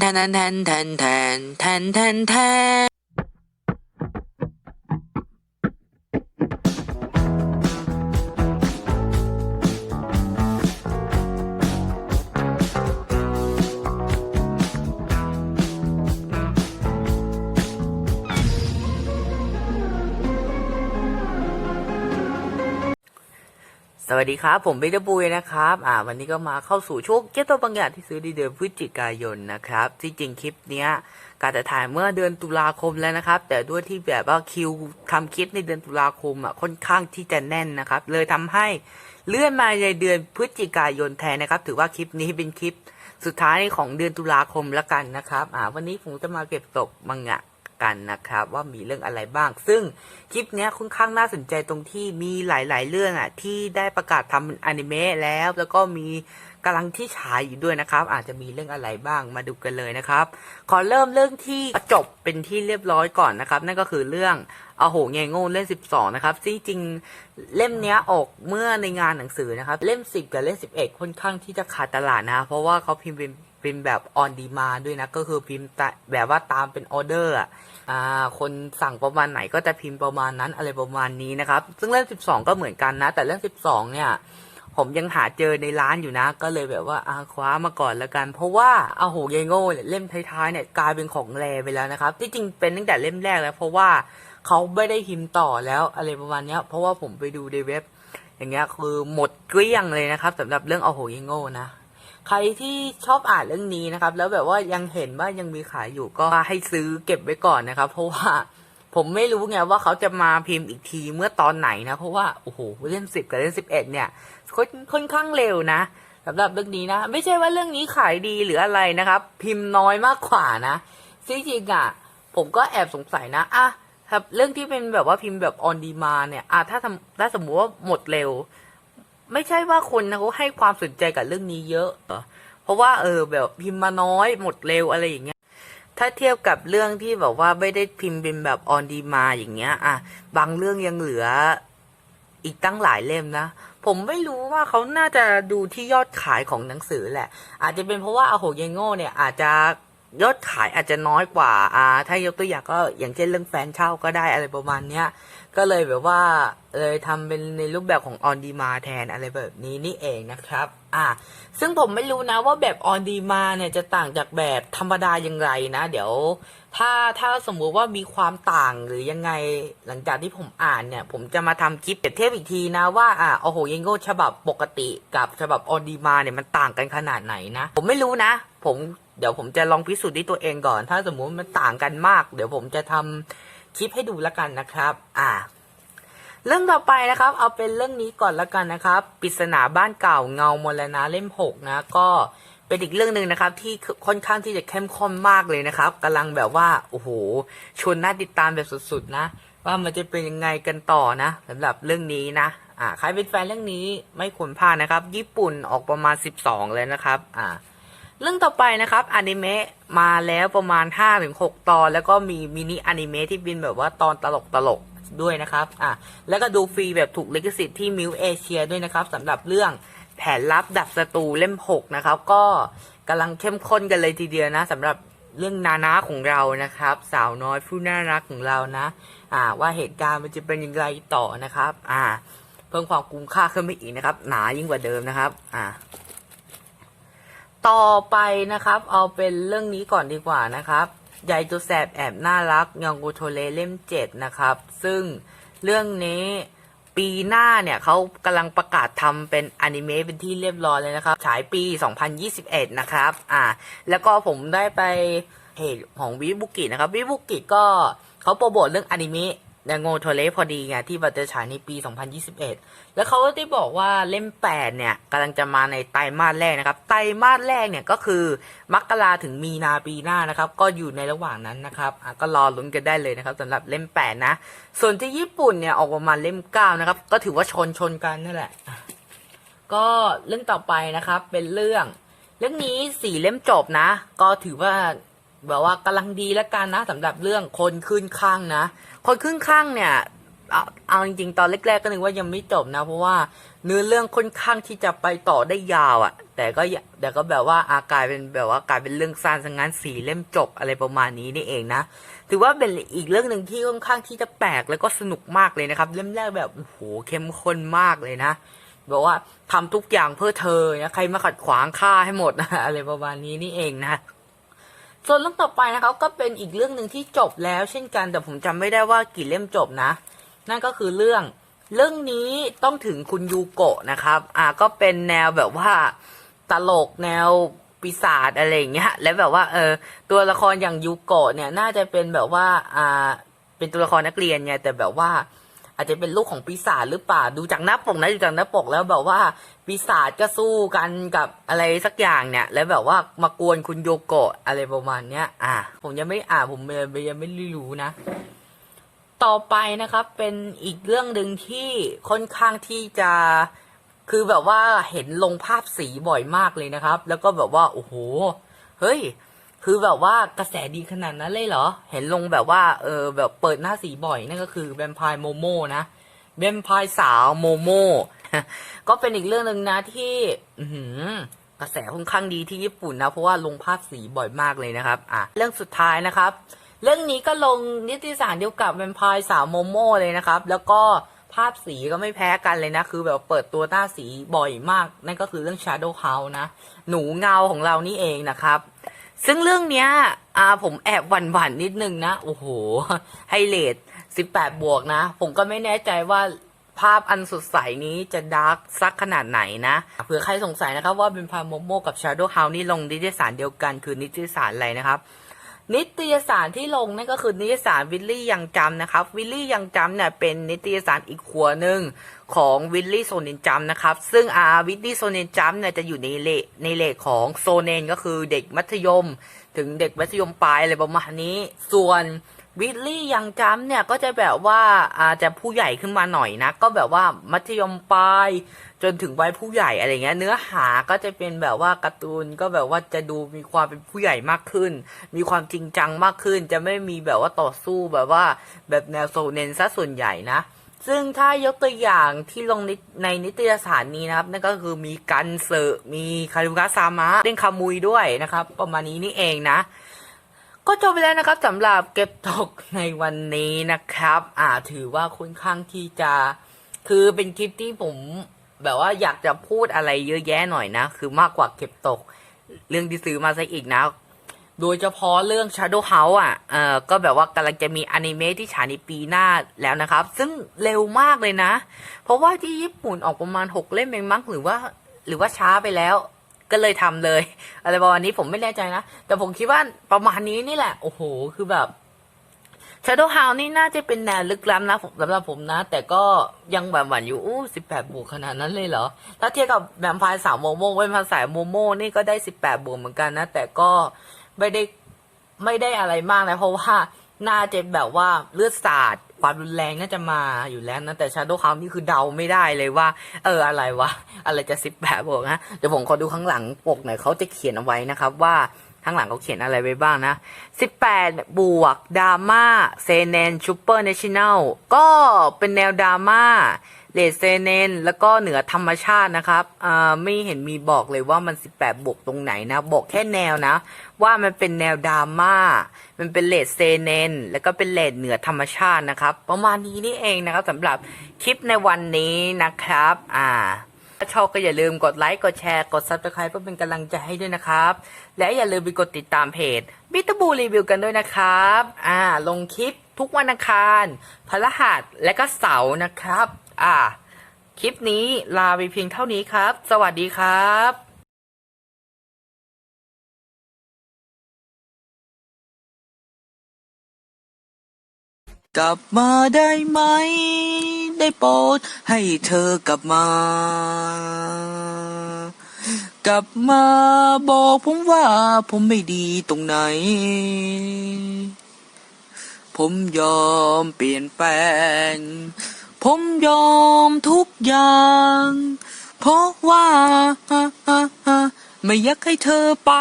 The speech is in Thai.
แทนแทนแท สวัสดีครับ ผมเบเดบุยนะครับ อ่า วันนี้ก็มาเข้าสู่ช่วงเก็ตตัวบางอย่างที่ซื้อในเดือนพฤศจิกายนนะครับ ที่จริงคลิปเนี้ยการจะถ่ายเมื่อเดือนตุลาคมแล้วนะครับ แต่ด้วยที่แบบว่าคิวทำคลิปในเดือนตุลาคมอะค่อนข้างที่จะแน่นนะครับ เลยทำให้เลื่อนมาในเดือนพฤศจิกายนแทนนะครับ ถือว่าคลิปนี้เป็นคลิปสุดท้ายของเดือนตุลาคมแล้วกันนะครับ อ่า วันนี้ผมจะมาเก็บตกมังง กันนะครับ ว่ามีเรื่องอะไรบ้าง ซึ่งคลิปนี้ค่อนข้างน่าสนใจตรงที่มีหลาย ๆ เรื่องอะที่ได้ประกาศทำเป็นอนิเมะแล้ว แล้วก็มีกำลังที่ฉายอยู่ด้วยนะครับ อาจจะมีเรื่องอะไรบ้างมาดูกันเลยนะครับ ขอเริ่มเรื่องที่จบเป็นที่เรียบร้อยก่อนนะครับ นั่นก็คือเรื่องอโหเงโง่เล่ม12 นะครับซึ่งจริงเล่มเนี้ยออกเมื่อในงานหนังสือนะครับ เล่ม 10 กับเล่ม 11 ค่อนข้างที่จะขาดตลาดนะ เพราะว่าเขาพิมพ์เป็น เป็นแบบออนดีมาด้วยนะ ก็คือพิมพ์ตะแบบว่าตามเป็นออเดอร์อะอ่าคนสั่งประมาณไหนก็จะพิมพ์ประมาณนั้นอะไรประมาณนี้นะครับ ซึ่งเล่ม12 ก็เหมือนกันนะ แต่เล่ม12 เนี่ยผมยังหาเจอในร้านอยู่นะ ก็เลยแบบว่าอาคว้ามาก่อนแล้วกัน เพราะว่าอาโหเยโง่เนี่ยเล่มท้ายๆเนี่ยกลายเป็นของแรไปแล้วนะครับ ที่จริงเป็นตั้งแต่เล่มแรกแล้ว เพราะว่าเขาไม่ได้พิมพ์ต่อแล้วอะไรประมาณนี้เพราะว่าผมไปดูในเว็บ อย่างเงี้ยคือหมดเกลี้ยงเลยนะครับสำหรับเรื่องอาโหเยโง่นะ ใครที่ชอบอ่านเรื่องนี้นะครับ แล้วแบบว่ายังเห็นว่ายังมีขายอยู่ก็ให้ซื้อเก็บไว้ก่อนนะครับ เพราะว่าผมไม่รู้ไงว่าเขาจะมาพิมพ์อีกทีเมื่อตอนไหนนะ เพราะว่าโอ้โหเล่มสิบกับเล่มสิบเอ็ดเนี่ยค่อนค่อนข้างเร็วนะสำหรับเรื่องนี้นะ ไม่ใช่ว่าเรื่องนี้ขายดีหรืออะไรนะครับ พิมพ์น้อยมากกว่านะซึ่งจริงๆอะผมก็แอบสงสัยนะอะครับเรื่องที่เป็นแบบว่าพิมพ์แบบออนดีมาเนี่ยอะถ้าถ้าสมมติว่าหมดเร็ว ไม่ใช่ว่าคนนะเขาให้ความสนใจกับเรื่องนี้เยอะเพราะว่าเออแบบพิมพ์มาน้อยหมดเร็วอะไรอย่างเงี้ย ถ้าเทียบกับเรื่องที่แบบว่าไม่ได้พิมพ์เป็นแบบออนดีมาอย่างเงี้ย อะ บางเรื่องยังเหลืออีกตั้งหลายเล่มนะ ผมไม่รู้ว่าเขาน่าจะดูที่ยอดขายของหนังสือแหละ อาจจะเป็นเพราะว่าอาโหเยโง่เนี่ยอาจจะ ยอดขายอาจจะน้อยกว่าอ่าถ้ายกตัวอย่างก็อย่างเช่นเรื่องแฟนเช่าก็ได้อะไรประมาณเนี้ยก็เลยแบบว่าเลยทำเป็นในรูปแบบของออนดีมาแทนอะไรแบบนี้นี่เองนะครับ อ่า ซึ่งผมไม่รู้นะว่าแบบออนดีมาเนี่ยจะต่างจากแบบธรรมดาอย่างไรนะ เดี๋ยว ถ้าถ้าสมมุติว่ามีความต่างหรือยังไงหลังจากที่ผมอ่านเนี่ย ผมจะมาทำคลิปเปรียบเทียบอีกทีนะว่าอ่าโอ้โหยังโง่ฉบับปกติกับฉบับออนดีมาเนี่ยมันต่างกันขนาดไหนนะ ผมไม่รู้นะ ผม เดี๋ยวผมจะลองพิสูจน์ด้วยตัวเองก่อน ถ้าสมมุติมันต่างกันมาก เดี๋ยวผมจะทำคลิปให้ดูแล้วกันนะครับ อ่า เรื่องต่อไปนะครับ เอาเป็นเรื่องนี้ก่อนแล้วกันนะครับปริศนาบ้านเก่าเงามรณะเล่มหกนะก็เป็นอีกเรื่องหนึ่งนะครับ ที่ค่อนข้างที่จะเข้มข้นมากเลยนะครับกำลังแบบว่าโอ้โหชวนน่าติดตามแบบสุดๆนะว่ามันจะเป็นยังไงกันต่อนะสำหรับเรื่องนี้นะอ่าใครเป็นแฟนเรื่องนี้ไม่ควรพลาดนะครับ ญี่ปุ่นออกประมาณ 12 เลยนะครับ อ่า เรื่องต่อไปนะครับอนิเมะมาแล้วประมาณ 5-6 ตอน แล้วก็มีมินิอนิเมะที่เป็นแบบว่าตอนตลกตลกๆด้วยนะครับ อะ แล้วก็ดูฟรีแบบถูกลิขสิทธิ์ที่มิวเอเชียด้วยนะครับสำหรับเรื่องแผนลับดับศัตรูเล่ม 6 นะครับ ก็กำลังเข้มข้นกันเลยทีเดียวนะสำหรับเรื่องนานาของเรานะครับ สาวน้อยผู้น่ารักของเรานะ อ่า ว่าเหตุการณ์มันจะเป็นยังไงต่อนะครับ อ่า เพิ่มความคุ้มค่าขึ้นไปอีกนะครับ หนายิ่งกว่าเดิมนะครับ อ่า ต่อไปนะครับ เอาเป็นเรื่องนี้ก่อนดีกว่านะครับยายตัวแสบแอบน่ารักยองกูโทเลเล่มเจ็ดนะครับ ซึ่งเรื่องนี้ปีหน้าเนี่ยเขากำลังประกาศทำเป็นอนิเมะเป็นที่เรียบร้อยเลยนะครับ ฉายปี 2021 นะครับ อ่า แล้วก็ผมได้ไปเพจของวิบุกินะครับ วิบุกิก็เขาโปรโมทเรื่องอนิเมะ ยังโงโทเลพอดีไงที่บัตจะฉายในปี 2021 แล้วเขาก็ได้บอกว่าเล่ม 8 เนี่ยกำลังจะมาในไตรมาสแรกนะครับ ไตรมาสแรกเนี่ยก็คือ มกราถึงมีนาปีหน้านะครับ ก็อยู่ในระหว่างนั้นนะครับก็รอลุ้นกันได้เลยนะครับสำหรับเล่ม 8 นะ ส่วนที่ญี่ปุ่นเนี่ยออกประมาณเล่ม 9 นะครับ ก็ถือว่าชนชนกันนั่นแหละ ก็เรื่องต่อไปนะครับเป็นเรื่อง เรื่องนี้สี่เล่มจบนะ ก็ถือว่า แบบว่ากำลังดีแล้วกันนะสำหรับเรื่องคนขึ้นข้างนะ คนขึ้นข้างเนี่ยเอาเอาจริงๆ ตอนแรกๆก็นึกว่ายังไม่จบนะ เพราะว่าเนื้อเรื่องค่อนข้างที่จะไปต่อได้ยาวอะ่ะ แต่ก็แต่ก็แบบว่าอากลายเป็นแบบว่ากลายเป็นเรื่องสั้นซะงั้นสี่เล่มจบอะไรประมาณนี้นี่เองนะถือว่าเป็นอีกเรื่องหนึ่งที่ค่อนข้างที่จะแปลกแล้วก็สนุกมากเลยนะครับ เล่มแรกแบบโอ้โหเข้มข้นมากเลยนะบอกว่าทำทุกอย่างเพื่อเธอนะใครมาขัดขวางฆ่าให้หมดนะอะไรประมาณนี้นี่เองนะ ส่วนเรื่องต่อไปนะครับก็เป็นอีกเรื่องหนึ่งที่จบแล้ว เช่นกันแต่ผมจำไม่ได้ว่ากี่เล่มจบนะ นั่นก็คือเรื่องเรื่องนี้ต้องถึงคุณยูโกะนะครับ อ่าก็เป็นแนวแบบว่าตลกแนวปีศาจอะไรอย่างเงี้ย แล้วแบบว่าเออตัวละครอย่างยูโกะเนี่ยน่าจะเป็นแบบว่าอ่าเป็นตัวละครนักเรียนไงแต่แบบว่า อาจจะเป็นลูกของปีศาจหรือเปล่าดูจากหน้าปกนะดูจากหน้าปกแล้วแบบว่าปีศาจก็สู้กันกับอะไรสักอย่างเนี่ย แล้วแบบว่ามากวนคุณโยโกะอะไรประมาณเนี้ย อ่าผมยังไม่อ่านผมยังไม่รู้นะ ต่อไปนะครับเป็นอีกเรื่องหนึ่งที่ค่อนข้างที่จะคือแบบว่าเห็นลงภาพสีบ่อยมากเลยนะครับ แล้วก็แบบว่าโอ้โห เฮ้ย คือแบบว่ากระแสดีขนาดนั้นเลยเหรอ เห็นลงแบบว่า เออแบบเปิดหน้าสีบ่อยนั่นก็คือแวมไพร์โมโมนะแวมไพร์สาวโมโมก็เป็นอีกเรื่องหนึ่งนะที่ อืกระแสค่อนข้างดีที่ญี่ปุ่นนะ เพราะว่าลงภาพสีบ่อยมากเลยนะครับ อะเรื่องสุดท้ายนะครับ เรื่องนี้ก็ลงนิตยสารเดียวกับแวมไพร์สาวโมโมเลยนะครับ แล้วก็ภาพสีก็ไม่แพ้กันเลยนะ คือแบบเปิดตัวหน้าสีบ่อยมาก นั่นก็คือเรื่อง Shadow House นะ หนูเงาของเรานี่เองนะครับ ซึ่งเรื่องเนี้ยอ่าผมแอบหวั่นหวั่นนิดนึงนะ โอ้โห ให้เลท18บวกนะ ผมก็ไม่แน่ใจว่าภาพอันสดใสนี้จะดาร์กซักขนาดไหนนะเผื่อใครสงสัยนะครับว่าเป็นพาโมโมกับชาร์โดฮาวนี่ลงนิตยสารเดียวกันคือนิตยสารอะไรนะครับ นิตยสารที่ลงนั่นก็คือนิตยสารวิลลี่ยังจำนะครับวิลลี่ยังจำเนี่ยเป็นนิตยสารอีกขัวหนึ่งของวิลลี่โซเนนจำนะครับ ซึ่งอาวิลลี่โซเนนจำเนี่ยจะอยู่ในเลในเลทของโซเนนก็คือเด็กมัธยม ถึงเด็กมัธยมปลายอะไรประมาณนี้ ส่วน วิลลี่ยังจำเนี่ยก็จะแบบว่าอาจจะผู้ใหญ่ขึ้นมาหน่อยนะ ก็แบบว่ามัธยมปลายจนถึงวัยผู้ใหญ่อะไรเงี้ย เนื้อหาก็จะเป็นแบบว่าการ์ตูนก็แบบว่าจะดูมีความเป็นผู้ใหญ่มากขึ้น มีความจริงจังมากขึ้น จะไม่มีแบบว่าต่อสู้แบบว่าแบบแนวโซเนนซะส่วนใหญ่นะซึ่งถ้ายกตัวอย่างที่ลงในในนิตยสารนี้นะครับ นั่นก็คือมีกันเซอร์มีคารุกะซามะเล่นคามุยด้วยนะครับ ประมาณนี้นี่เองนะ ก็จบไปแล้วนะครับสำหรับเก็บตกในวันนี้นะครับ อ่าถือว่าค่อนข้างที่จะ คือเป็นคลิปที่ผมแบบว่าอยากจะพูดอะไรเยอะแยะหน่อยนะ คือมากกว่าเก็บตก เรื่องที่ซื้อมาซะอีกนะ โดยเฉพาะเรื่อง Shadow House อะ เออก็แบบว่ากำลังจะมีอนิเมะที่ฉายในปีหน้าแล้วนะครับ ซึ่งเร็วมากเลยนะ เพราะว่าที่ญี่ปุ่นออกประมาณหกเล่มเองมั้งหรือว่า หรือว่าช้าไปแล้ว ก็เลยทำเลย อะไรประมาณนี้ผมไม่แน่ใจนะ แต่ผมคิดว่าประมาณนี้นี่แหละ โอ้โห คือแบบ Shadow House นี่น่าจะเป็นแนวลึกล้ำนะสำหรับผมนะ แต่ก็ยังหวั่นอยู่ อู้สิบแปดบวกขนาดนั้นเลยเหรอ ถ้าเทียบกับแวมพร์สาวโมโม่แวมพร์สายโมโม่นี่ก็ได้สิบแปดบวกเหมือนกันนะ แต่ก็ไม่ได้ไม่ได้อะไรมากนะ เพราะว่าน่าจะแบบว่าเลือดสาด ความรุนแรงน่าจะมาอยู่แล้วนะ แต่ชาโดว์คาวนี่คือเดาไม่ได้เลยว่า เอออะไรวะ อะไรจะสิบแปดบวกนะ เดี๋ยวผมขอดูข้างหลังปกหน่อยเขาจะเขียนเอาไว้นะครับว่าข้างหลังเขาเขียนอะไรไว้บ้างนะ 18 บวกดราม่าเซเนนชูเปอร์เนชั่นแนลก็เป็นแนวดราม่า เลเซเนนแล้วก็เหนือธรรมชาตินะครับอ่าไม่เห็นมีบอกเลยว่ามัน 18 บวกตรงไหนนะ บอกแค่แนวนะ ว่ามันเป็นแนวดราม่า มันเป็นเลดเซเนนแล้วก็เป็นเลดเหนือธรรมชาตินะครับ ประมาณนี้นี่เองนะครับสำหรับคลิปในวันนี้นะครับ อ่าถ้าชอบก็อย่าลืมกดไลค์ กดแชร์ กด subscribe เพื่อเป็นกำลังใจให้ด้วยนะครับ และอย่าลืมไปกดติดตามเพจบิตบูรีวิวกันด้วยนะครับ อ่า ลงคลิปทุกวันอังคารพฤหัสและก็เสาร์นะครับ อ่า คลิปนี้ลาไปเพียงเท่านี้ครับ สวัสดีครับกลับมาได้ไหม ได้โปรดให้เธอกลับมา กลับมาบอกผมว่าผมไม่ดีตรงไหน ผมยอมเปลี่ยนแปลง ผมยอมทุกอย่าง เพราะว่า ไม่อยากให้เธอไป